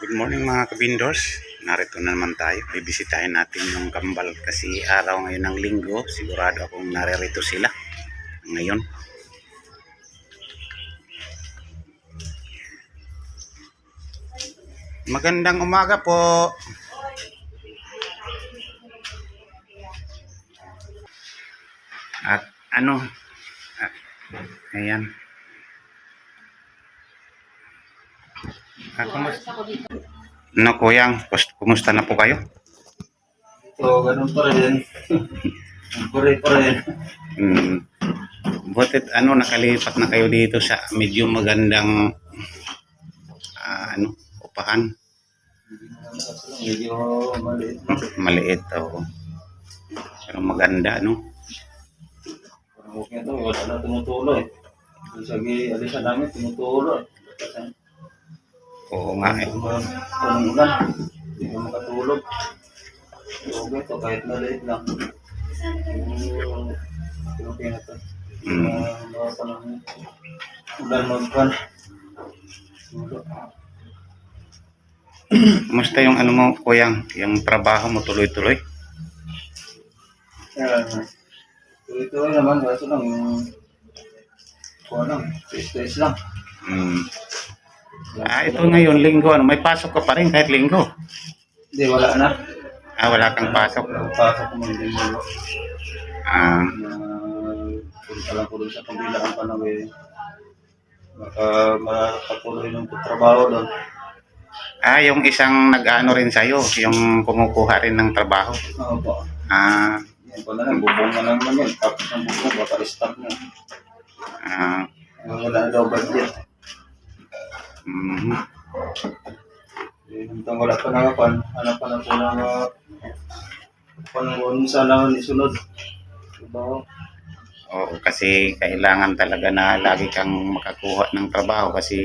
Good morning mga kabindors. Narito na naman tayo. Bibisitahin natin yung kambal kasi araw ngayon ng linggo. Sigurado akong naririto sila ngayon. Magandang umaga po. At ano? At, ayan. Ah, kumusta? No, kuyang, kumusta na po kayo? So, ganun pa rin. Pare pa rin. Hmm. Butit ano nakalipat na kayo dito sa medyo magandang ah, ano upahan Medyo maliit. maliit o pero maganda no Parang okay ito. Wala na tumutulo eh. Yung sa alisan namin, tumutulo. Oo nga eh. Parang ulan. Hindi ka makatulog. Okay ito, kahit maliit lang. Yung- Okay na ito. Mm. Ah, Mga panahon. Ulan magpan. Kumusta yung ano mo kuyang yung trabaho mo tuloy-tuloy Kaya, tuloy-tuloy naman. Kaso lang, yung kuha lang, stress lang. hmm. Ah ito ngayon linggo ano may pasok ka pa rin kahit linggo Hindi, wala na. ah wala kang pasok Pasok ko mga linggo. ah na punta lang ko doon sa kabilang panahon eh. Baka makapatuloy ng trabaho doon. ah yung isang nag-ano rin sa'yo yung kumukuha rin ng trabaho Oo po. ah Yan pa na lang, bubong na lang naman yun. Tapos ng bubong, baka stop na. ah Ah, Wala na daw budget. Mhm. Eh, hanggang wala pa na pan, hanap pa na po na panahon sa naman isunod. Diba? Oo, kasi kailangan talaga na lagi kang makakuha ng trabaho kasi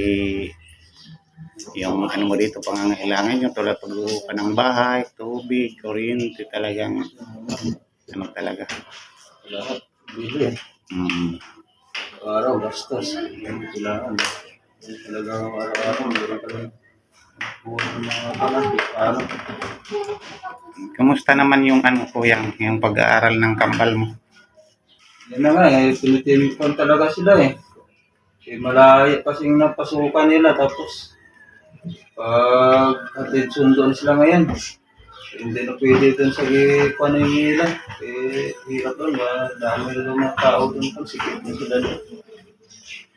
yung ano mo dito pangangailangan yung tulad pagbuo ka ng bahay, tubig, kuryente talagang ano talaga. Lahat. Bili. Mm. Araw, gastos. Kailangan. Yan talaga araw-araw. Meron ka lang. Buwan ng mga kanan. Paano? Kamusta naman yung ano ko yung, yung pag-aaral ng kambal mo? Yan na nga, eh, tinitipon talaga sila eh. Eh, malayo kasi yung napasukan nila tapos pag atid sundo na sila ngayon. Eh, hindi na pwede doon sa paano nila. Eh, hirap doon. Dami na mga tao doon pag sikip na sila doon.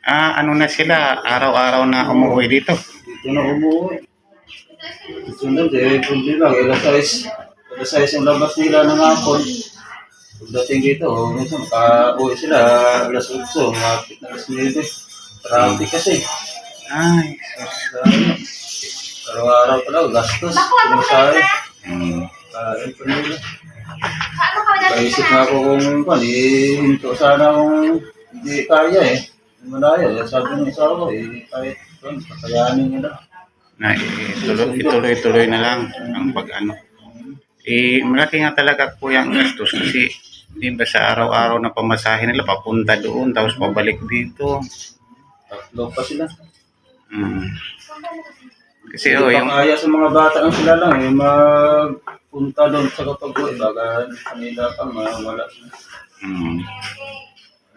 Ah, ano na sila, araw-araw na umuwi dito. Dito na umuwi. Sunod eh, kundi lang, ilas size. Ilas size yung labas nila ng hapon. Pagdating dito, oh, minsan maka-uwi sila, alas 8, mapit na alas 9. Traffic kasi. Ay, Dahil, Araw-araw talaga, gastos. Kumasahe. mm. Kain pa nila. Kaisip nga ako kung pan, eh, hinto sana kung hindi kaya eh. Malayo, eh, sabi ng ko, eh, kahit doon, kakayanin nila. na ituloy, ituloy-tuloy na lang ang pag-ano. Eh, malaki nga talaga po yung gastos kasi di ba sa araw-araw na pamasahe nila papunta doon tapos pabalik dito. Tatlo pa sila. Mm. Kasi Hindi oh, yung kaya sa mga bata ang sila lang eh, magpunta doon sa kapag-uwi, baga kanila pa, wala sila. mm,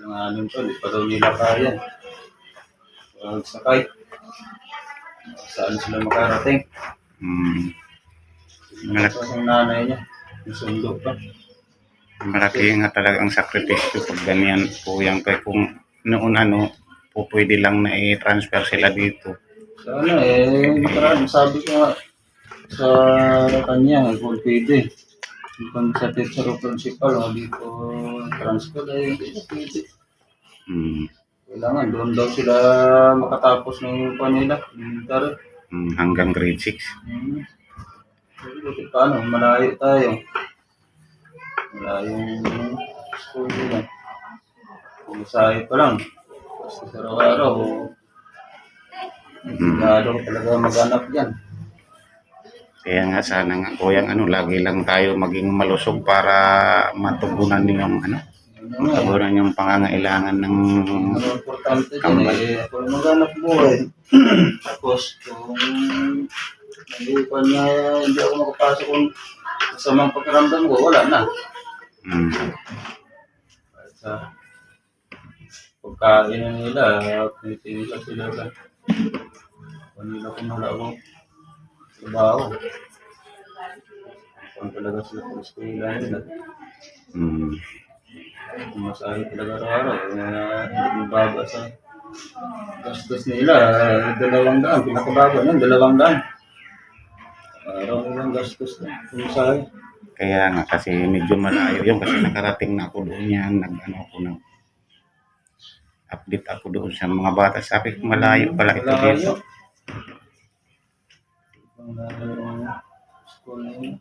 Ang anim to, hindi pa daw nila kaya. Pag sakay, saan sila makarating? mm, malaki, Tapos ang nanay niya, yung sundo pa. malaki nga talaga ang sakripisyo pag ganyan po yung kaya kung noon ano po pwede lang na i-transfer sila dito. Sana eh, nakaraan, sabi ko nga sa kanya, kung pwede. Kung sa teacher o principal, o dito transfer, hindi pwede. Mm, Kailangan doon daw sila makatapos ng kanila, elementary. mm, hanggang grade 6. Hmm. Buti paano, malayo tayo. Malayo school nila. Pumasahe pa lang. Basta sa araw-araw, Sigurado talaga maghanap yan. Kaya nga sana nga kuyang ano lagi lang tayo maging malusog para matugunan yung ano matugunan yung pangangailangan ng Ang importante dyan eh, kung maghanap buhay. Tapos kung Hindi pa na, hindi ako makapasok kung masamang pakiramdam ko, wala na. Mm. At sa pagkain na nila, pinitila sila ka. Kanila kung wala akong trabaho. Kung talaga sila sa eskwela nila. Mm. Masahe talaga araw-araw. Kaya hindi baba sa gastos nila. Dalawang daan. Pinakababa nun, dalawang daan. Araw nilang gastos na. Masahe. Kaya nga kasi medyo malayo yun kasi nakarating na ako doon yan, nag ano ako na update ako doon sa mga bata. Sabi ko malayo pala ito dito. Ang layo ng school na yun.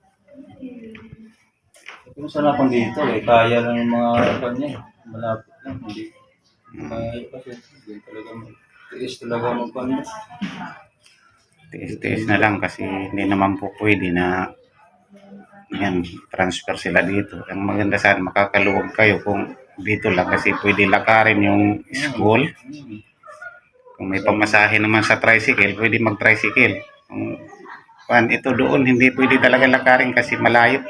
Kung saan ako dito eh, kaya lang yung mga kanya eh. Malapit lang, hindi. Kaya kasi, hindi talaga mag- tiis talaga magpanda. Tiis-tiis na lang kasi hindi naman po pwede na yan, transfer sila dito. Ang maganda sana makakaluwag kayo kung dito lang kasi pwede lakarin yung school. Kung may pamasahe naman sa tricycle, pwede mag-tricycle. Kung kuwan, ito doon, hindi pwede talaga lakarin kasi malayo.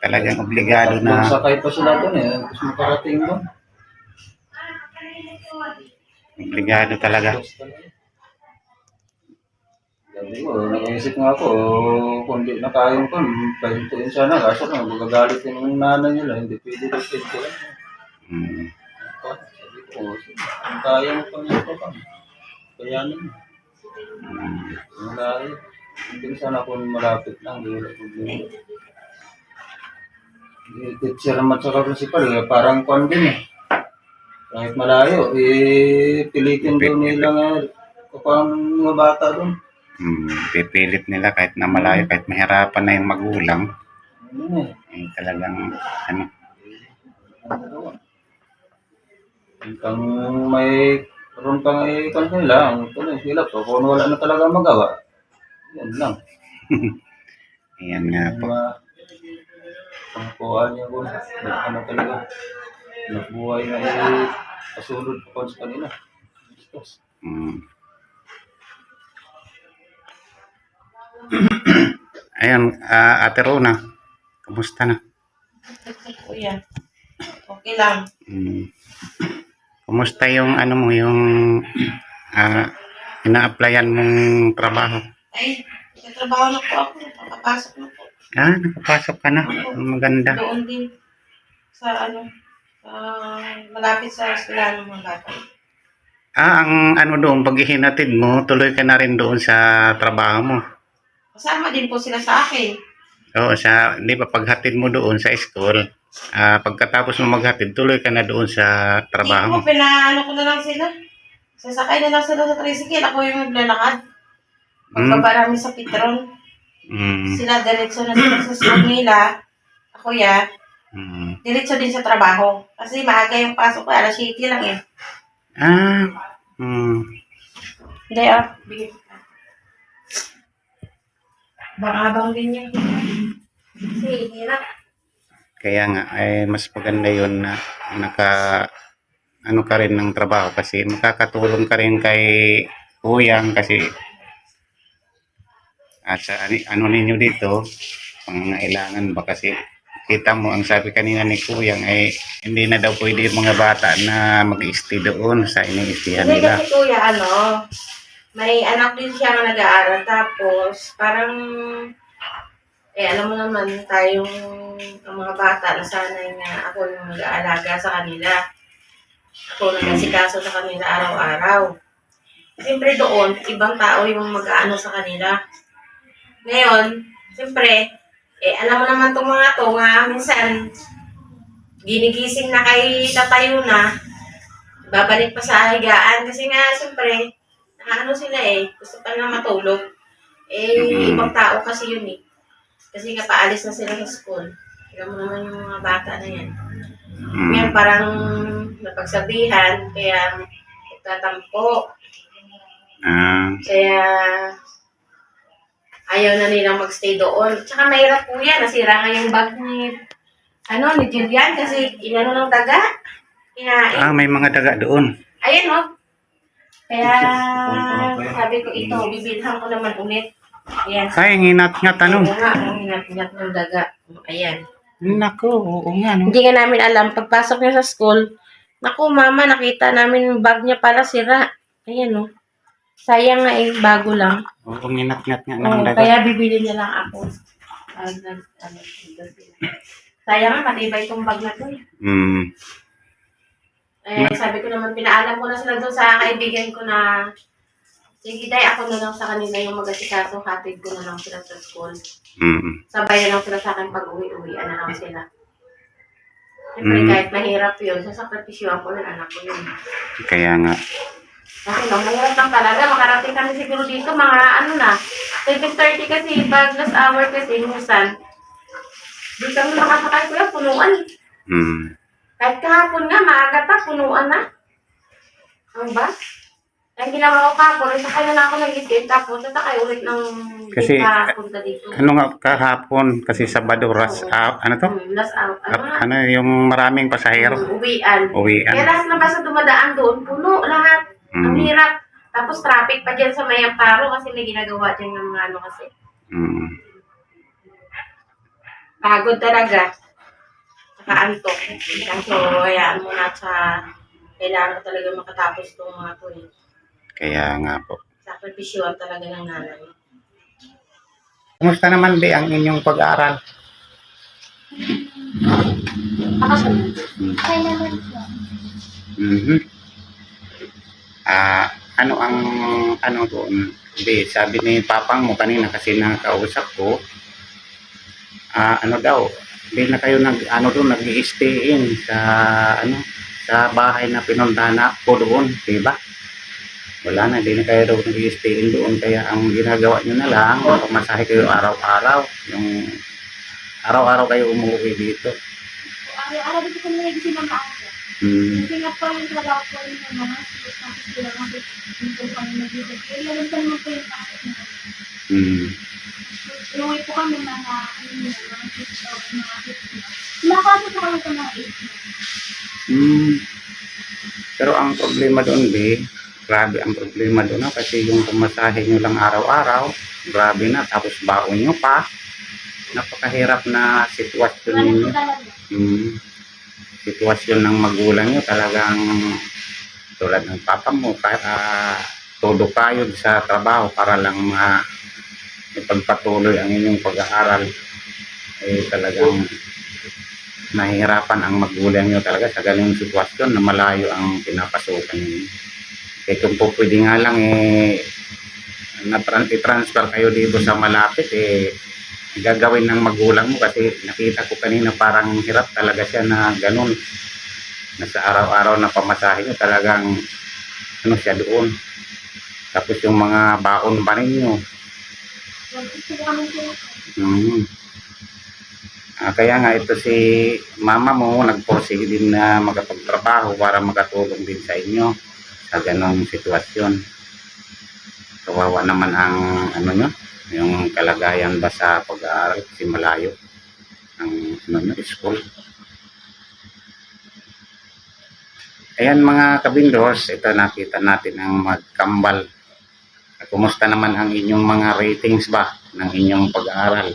Talagang obligado na sakay pa sila doon eh. Tapos makarating doon. obligado talaga. Sabi ko, nag-iisip nga ako, kung di na kaya ko, pahintuin sana. Kaso lang, magagalit yung nanay nila. Hindi pwede daw pintuin. Mm. Sabi ko, kung kaya mo pang ito pa. Kayanin mo. Mm. Lahi. Hindi sana kung malapit lang, hindi wala problema. Eh, Teacher naman sa principal, eh, parang kwan din eh. Kahit malayo, eh, pilitin doon nila nga, kapang mga bata doon. Mm. Pipilit nila kahit na malayo, kahit mahirapan na yung magulang. Ano eh, Eh, talagang ano. Kung may, karoon kang eh, kwan nila, ang na, sila po, kung wala na talaga magawa, yan lang. ayan nga po. mga pangkuhan niya ko ano talaga nabuhay na eh kasunod pa sa kanila Diyos. Mm. Ayan, ah, Ate Rona, kumusta na? Kuya. Okay lang. Mm. Kumusta yung ano mo, yung ah, ina-applyan mong trabaho? Ay, nagtatrabaho na po ako. Nakapasok na po. Ah, nakapasok ka na. Maganda. Doon din sa ano, sa malapit sa mga bata. Ah, ang ano doon, pag mo, tuloy ka na rin doon sa trabaho mo. Kasama din po sila sa akin. Oo, sa, di ba, paghatid mo doon sa school, ah, pagkatapos mo maghatid, tuloy ka na doon sa trabaho mo. Hindi po, pinaano ko na lang sila. Sasakay na lang sila sa tricycle. Ako yung maglalakad. Pagbaba namin sa Petron. Mm, Sila diretso na sila sa school nila. Ako yan. mm. Diretso din sa trabaho. Kasi maaga yung pasok ko. Alas 7 lang eh. Ah, mm. Hindi ah. Bang-abang din yan. Kasi hirap. Kaya nga, ay mas maganda yun na naka, ano ka rin ng trabaho kasi makakatulong ka rin kay kuyang kasi at sa ani- ano ninyo dito, pangangailangan ba kasi kita mo, ang sabi kanina ni kuyang ay hindi na daw pwede yung mga bata na mag-stay doon sa iniistihan Hindi nila. kasi kuya, ano, may anak din siya na nag-aaral. Tapos, parang, eh, alam mo naman, tayong ang mga bata, nasanay nga ako yung mag-aalaga sa kanila. Ako nag-asikaso sa kanila araw-araw. Siyempre doon, ibang tao yung mag-aano sa kanila. Ngayon, siyempre, eh, alam mo naman itong mga to, nga minsan, ginigising na kay tatayo na, babalik pa sa higaan. Kasi nga siyempre ano sila eh gusto pa na matulog. Eh Mhm. ibang tao kasi yun eh. Kasi nga paalis na sila sa school. Alam mo naman yung mga bata na yan. Mm. ngayon parang napagsabihan kaya nagtatampo. Ah, kaya ayaw na nilang magstay doon tsaka mahirap po yan nasira nga yung bag ni ano ni Julian kasi inano ng daga kinain ah, may mga daga doon. Ayan, oh. Kaya, sabi ko ito, bibilhan ko naman ulit. Ayan. Ay, nginat-ngat ano. Oo nga, ang hinat-hinat ng daga. Ayan. Nako, oo nga no. Hindi nga namin alam. Pagpasok niya sa school, naku mama, nakita namin yung bag niya pala sira. Ayan oh. Sayang nga eh, bago lang. Oo, nginat-ngat nga Oo, ng daga. kaya bibili niya lang ako. Ah, nag- ano, Sayang nga, matibay itong bag na to eh. Hmm. Eh, sabi ko naman, pinaalam ko na sila doon sa kaibigan ko na sige day, ako na lang sa kanila yung mag-asikaso, hatid ko na lang sila sa school. Hmm. Sabay na lang sila sa akin pag uwi-uwian na lang sila. Siyempre, Mm. kahit mahirap yun, sasakripisyo ako ng anak ko yun. Kaya nga. Kasi no, mahirap lang talaga. Makarating kami siguro dito, mga ano na, 2030 kasi, pag last hour kasi, musan. Di kami makasakay kuya, punuan. Hmm. Kahit kahapon nga, maaga pa, punuan na. Ang bus. Ang ginawa ko kahapon, sakay na lang ako ng itin, tapos sasakay ulit ng Kasi, dito. Ano nga kahapon kasi Sabado rush out, ano to? Hmm, last hour. Ano? Ano yung maraming pasahero? Uwian. Uwian. Kaya lahat na basta dumadaan doon, puno lahat. Ang Mm. hirap. Tapos traffic pa dyan sa may Amparo kasi may ginagawa dyan ng mga ano kasi. Hmm. Pagod talaga. Saka antok. Kaso hayaan mo na sa kailangan talaga makatapos itong mga to eh. Kaya nga po. Sakripisyoan talaga ng nanay. Kumusta naman di ang inyong pag-aaral? Okay naman po. Mhm. Ah, ano ang ano doon? Di, sabi ni papang mo kanina kasi nakakausap ko. Ah, ano daw? Di na kayo nag ano doon nag-stay in sa ano sa bahay na pinuntahan ko doon, di ba? Wala na, di na kayo daw nag-stay in doon. Kaya ang ginagawa nyo na lang, pamasahe kayo araw-araw. Yung araw-araw kayo umuwi dito. Araw-araw dito kami nagising ng. Hmm. Kasi nga yung trabaho ko rin ng mga kasi dito naman po yung pasok na. Hmm. Po kami mga ano yun, mga 6 of mga 50. Nakasok po kami sa mga 8. Hmm. Pero ang problema doon, be, grabe ang problema doon na kasi yung pumasahe nyo lang araw-araw, grabe na, tapos baon nyo pa. Napakahirap na sitwasyon ninyo. Hmm. Sitwasyon ng magulang nyo talagang tulad ng papa mo, para todo kayod sa trabaho para lang ma ipagpatuloy ang inyong pag-aaral eh talagang nahihirapan ang magulang nyo talaga sa ganung sitwasyon na malayo ang pinapasukan ninyo. Eh kung po pwede nga lang eh na i-transfer kayo dito sa malapit eh gagawin ng magulang mo kasi nakita ko kanina parang hirap talaga siya na ganun na sa araw-araw na pamasahe nyo talagang ano siya doon tapos yung mga baon pa ninyo Gusto ko kami po. Mm. Ah, kaya nga ito si mama mo nagporsige din na magkapagtrabaho para makatulong din sa inyo sa ganong sitwasyon. Kawawa naman ang ano nyo, yung kalagayan ba sa pag-aaral kasi malayo ang ano school. Ayan mga kabindos, ito nakita natin ang magkambal. Kumusta naman ang inyong mga ratings ba ng inyong pag-aaral?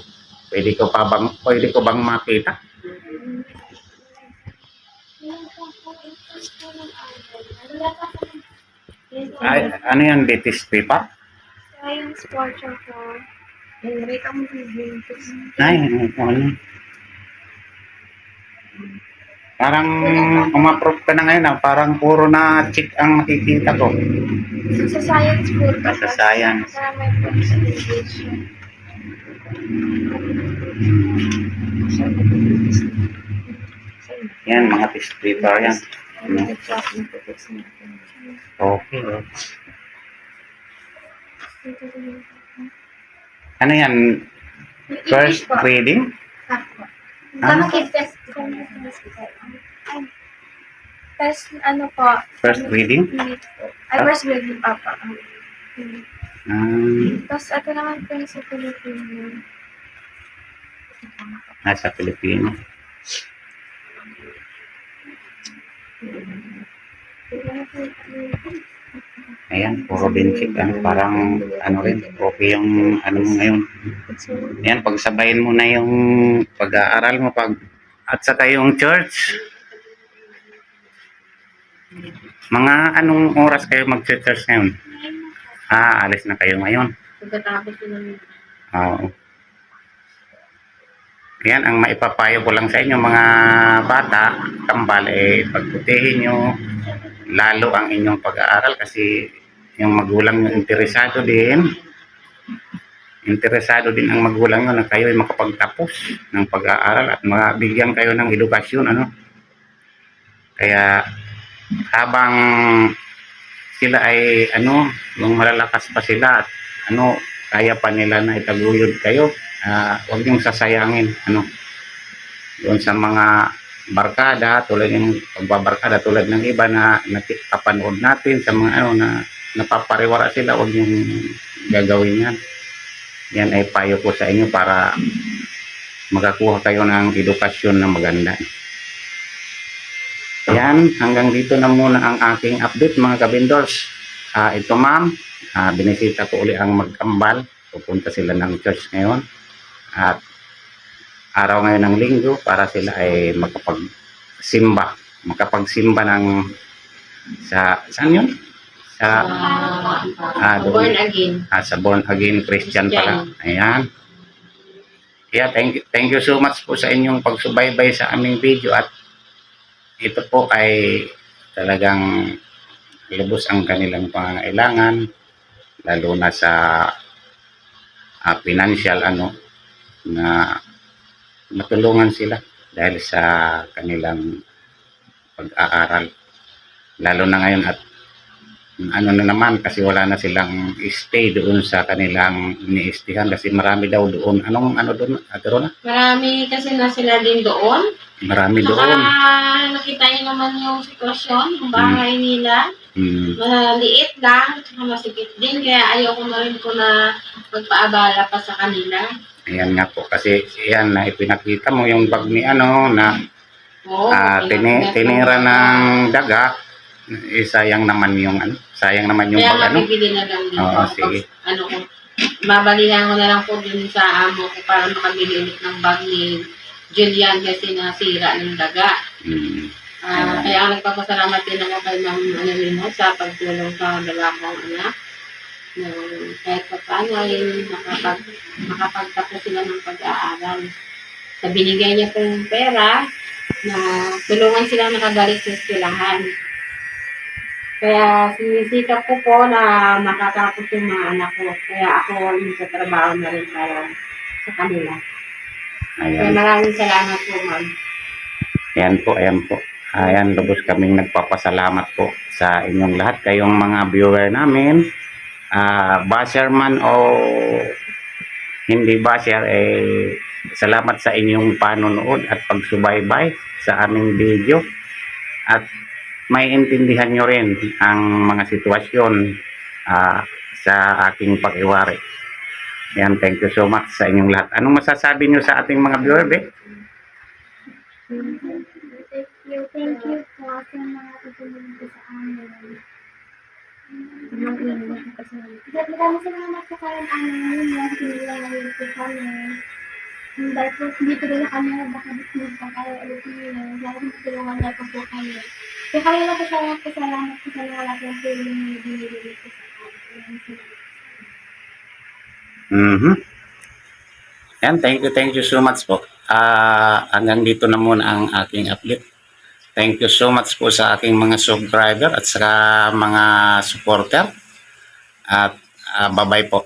Pwede ko pa bang pwede ko bang makita? Ay, ano yan, latest paper? Science portion po. Yung rate ang bibig. Ay, ano, ano. Parang umapprove ka na ngayon, ah. parang puro na chick ang nakikita ko. Sa science po. Sa science. Sa may. Yan, mga test paper yan. Ano? Okay. Ano yan? First reading? Ano? test Test, ano po? First reading? Po. Ay, first reading pa pa. Um, Tapos, ito naman po sa Pilipino. nasa Pilipino. Ayan, puro basic. Ano, parang ano rin, okay yung ano mo ngayon. Ayan, pagsabayin mo na yung pag-aaral mo pag at saka yung church. Mga anong oras kayo mag-church ngayon? Ah, alis na kayo ngayon. Pagkatapos ng Oo. Yan ang maipapayo ko lang sa inyo mga bata, kambal, eh, pagputihin nyo lalo ang inyong pag-aaral kasi yung magulang nyo interesado din. Interesado din ang magulang nyo na kayo ay makapagtapos ng pag-aaral at mabigyan kayo ng edukasyon. Ano? Kaya habang sila ay ano, yung malalakas pa sila at ano, kaya pa nila na itaguyod kayo, ah huwag niyong sasayangin, ano, doon sa mga barkada, tulad yung pagbabarkada, tulad ng iba na nakapanood natin sa mga ano na napapariwara sila, huwag niyong gagawin yan. Yan ay payo ko sa inyo para makakuha kayo ng edukasyon na maganda. Yan, hanggang dito na muna ang aking update mga kabindors. Ah, ito ma'am, ah, binisita ko uli ang magkambal. Pupunta sila ng church ngayon. At araw ngayon ng linggo para sila ay makapagsimba. Makapagsimba ng sa saan yun? Sa Ah, doon. born again. ah, sa born again Christian pala. Ayan. Yeah, thank you, thank you so much po sa inyong pagsubaybay sa aming video at ito po ay talagang lubos ang kanilang pangangailangan lalo na sa ah, financial ano na matulungan sila dahil sa kanilang pag-aaral lalo na ngayon at ano na naman kasi wala na silang stay doon sa kanilang iniistihan kasi marami daw doon anong ano doon Ate Rona? Marami kasi na sila din doon. marami Saka doon nakita niyo naman yung sitwasyon, yung bahay nila. Hmm. Maliit lang, saka masikip din. Kaya ayoko na rin ko na magpaabala pa sa kanila. Ayan nga po kasi yan na ipinakita mo yung bag ni ano na ah, okay tini, tinira ng daga eh, sayang naman yung ano sayang naman yung Kaya bag ano mabibili na lang dito. Oo, sige. Ano ko, babalihan ko na lang po din sa amo ko para makabili ulit ng bag ni Julian kasi nasira ng daga. Hmm. Ah, kaya nagpapasalamat din ako kay Ma'am rin ho, sa pagtulong sa dalawa kong anak. Na kahit pa paano ay makapag, makapagtapos sila ng pag-aaral. Sa binigay niya pong pera, na tulungan sila nakagalit sa eskwelahan. Kaya sinisikap ko po na makatapos yung mga anak ko. Kaya ako yung sa trabaho na rin para sa kanila. Kaya ayan maraming salamat po, ma'am. ayan po ayan po ayan lubos kaming nagpapasalamat po sa inyong lahat kayong mga viewer namin ah basher man o hindi basher eh salamat sa inyong panonood at pagsubaybay sa aming video at may intindihan nyo rin ang mga sitwasyon ah, sa aking pakiwari. Yan, thank you so much sa inyong lahat. Anong masasabi nyo sa ating mga viewer, be? Thank you, thank you po sa mga tutulong sa amin. Kasi. Kasi maraming salamat po kayo ang amin na sinilalayo po kami. Dahil po dito rin kami baka dismiss pa kayo ulit niyo. Dahil po tulungan niya po po kayo. Kaya kami na po salamat po salamat po sa mga lahat ng tulong binibigay po sa amin. Mhm. Yan, thank you, thank you so much po. Ah, hanggang dito na muna ang aking update. Thank you so much po sa aking mga subscriber at sa mga supporter. At ah, bye-bye po.